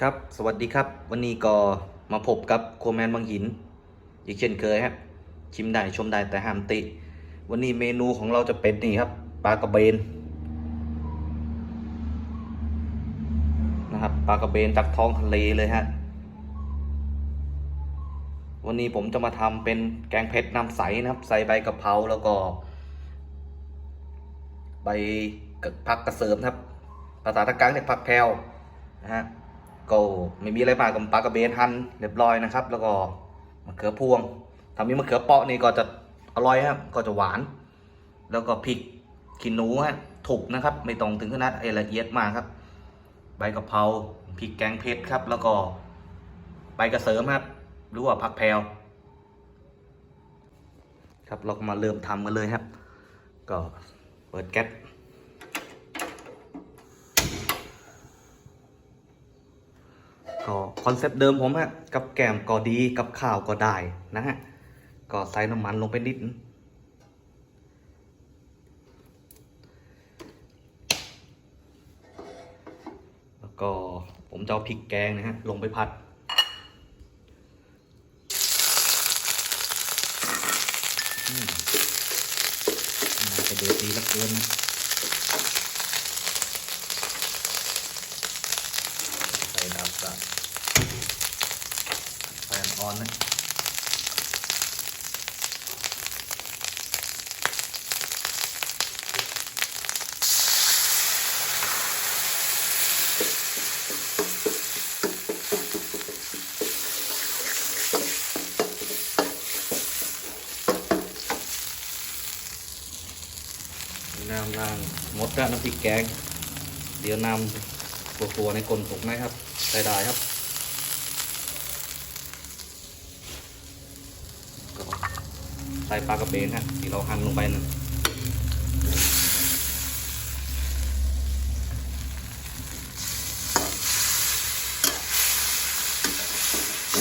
ครับ สวัสดีครับ วันนี้ก็มาพบกับครัวแมนบางหิน อีกเช่นเคยฮะชิมได้ชมได้แต่ห้ามติ วันนี้เมนูของเราจะเป็นนี่ครับปลากระเบนนะครับปลากระเบนจากท้องทะเลเลยฮะ วันนี้ผมจะมาทำเป็นแกงเผ็ดน้ำใสนะครับ ใส่ใบกะเพราแล้วก็ ใบกะผักกระเสริมครับ ภาษาตะกลางเรียกผักแพรวนะฮะ ก็ไม่มีอะไรมากกับปลากระเบนหั่นเรียบร้อยนะครับ แล้วก็มะเขือพวงถ้ามีมะเขือเปาะนี่ก็จะอร่อยครับก็จะหวาน แล้วก็พริกขี้หนูฮะถูกนะครับ ไม่ต้องถึงขนาดละเอียดมากครับ ใบกะเพราพริกแกงเผ็ดครับ แล้วก็ใบกระเสริมครับหรือว่าผักแพรวครับเราก็มาเริ่มทำกันเลยครับ ก็เปิดแก๊ส ก็คอนเซปต์เดิมผมฮะกับแกมก็ดีกับข้าวก็ได้นะฮะก็ใส่น้ำมันลงไปนิด แล้วก็ผมจะเอาพริกแกงนะฮะลงไปผัดน่าจะเดือดดีลือเกินนะใส่ดับกับ ไฟอ่อนนะน้ำล่างหมดแล้วน้ำพริกแกง เดี๋ยวน้ำตัวตัวๆในกลนสุกนะครับใส่ได้ครับก็ใส่ปลากระเบนฮะที่เราหั่นลงไปนะ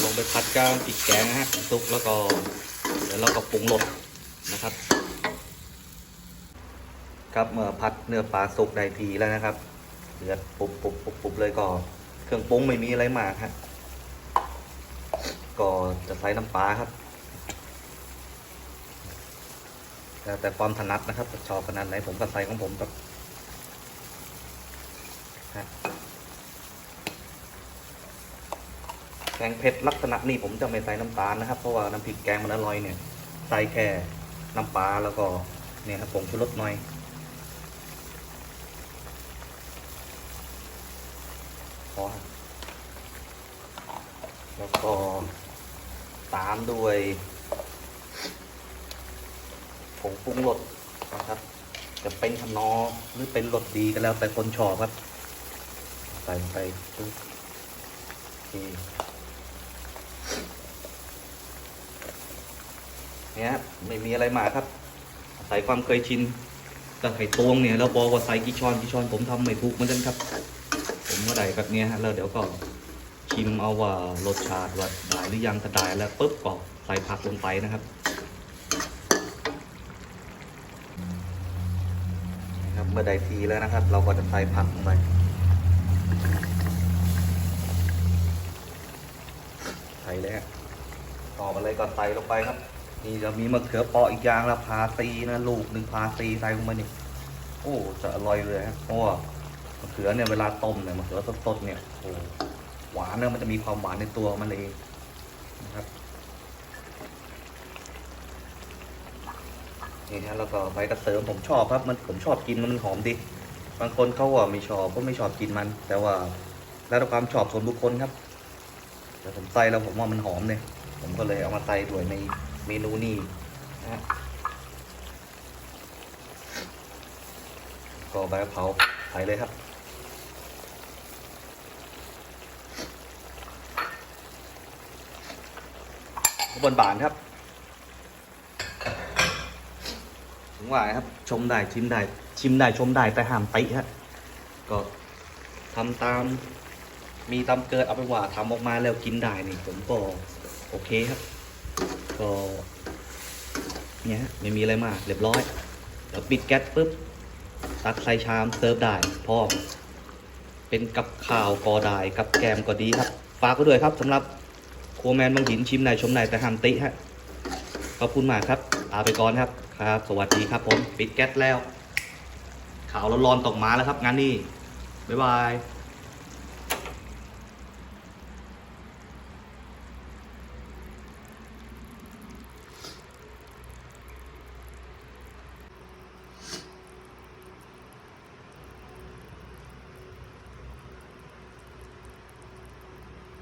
ลงไปผัดก้างพริกแกงนะฮะสุกแล้วก็เดี๋ยวเราก็ปรุงรสนะครับ ครับเมื่อพัดเนื้อปลาสุกได้ทีแล้วนะครับเดือดปุบปุบปุบปุบเลยก็เครื่องปรุงไม่มีอะไรมากฮะก็จะใส่น้ำปลาครับ แล้วแต่ความถนัดนะครับชอบขนาดไหนผมก็ใส่ของผมครับแกงเผ็ดลักษณะนี้ผมจะไม่ใส่น้ำตาลนะครับ เพราะว่าน้ำพริกแกงมันอร่อยเนี่ย ใส่แค่น้ำปลาแล้วก็เนี่ยครับผงชูรสหน่อยพอแล้วก็ตามด้วย ผงปรุงรสนะครับ จะเป็นขนอหรือเป็นรสดีก็แล้วแต่คนชอบครับ ใส่ลงไปปึ๊บเนี่ยครับไม่มีอะไรมาครับใส่ความเคยชินกับไข่ตวงเนี่ยแล้วบอกว่าใส่กี่ช้อนกี่ช้อนผมทำไม่ถูกเหมือนกันครับ ผมก็ได้แบบนี้ฮะแล้วเดี๋ยวก็ชิมเอาว่ารสชาติว่าได้หรือยังถ้าได้แล้วปุ๊บก็ใส่ผักลงไปนะครับ นะครับ เมื่อได้ทีแล้วนะครับ เราก็จะใส่ผักลงไปใส่แล้วต่อมาเลยก็ใส่ลงไปครับ นี่จะมีมะเขือเปราะอีกอย่างละพาซีนะลูกหนึ่งพาซีใส่ลงไปนี่โอ้จะอร่อยเลยครับเพราะว่ามะเขือเนี่ยเวลาต้มเนี่ยมะเขือสดๆเนี่ยโอ้หวานเนี่ยมันจะมีความหวานในตัวมันเองนะครับ นี่ฮะแล้วก็ใบกระเสริมผมชอบครับมันผมชอบกินมันหอมดีบางคนเขาว่าไม่ชอบก็ไม่ชอบกินมัน แต่ว่าแล้วแต่ความชอบส่วนบุคคลครับแต่ผมใส่แล้วผมว่ามันหอมเนี่ยผมก็เลยเอามาใส่ด้วยในเมนูนี้นะก็ใบกะเพราใส่เลยครับบนบานครับ ว่าครับ ชมได้ชิมได้ชิมได้ชมได้แต่ห้ามติฮะก็ทำตาม มีตามเกิดเอาไปว่าทำออกมาแล้วกินได้นี่ผมก็โอเคครับ ก็เนี่ยฮะไม่มีอะไรมากเรียบร้อยเดี๋ยวปิดแก๊สปุ๊บตักใส่ชามเสิร์ฟได้พร้อมเป็นกับข่าวกอดายกับแกมก็ดีครับฝากก็ด้วยครับสำหรับโคแมนบางหินชิมไหนชมไหนแต่ห้ามติฮะขอบคุณมากครับลาไปก่อนครับ ครับ สวัสดีครับผม ปิดแก๊สแล้ว ข่าวร้อนๆตกมาแล้วครับ งานนี้ บ๊ายบาย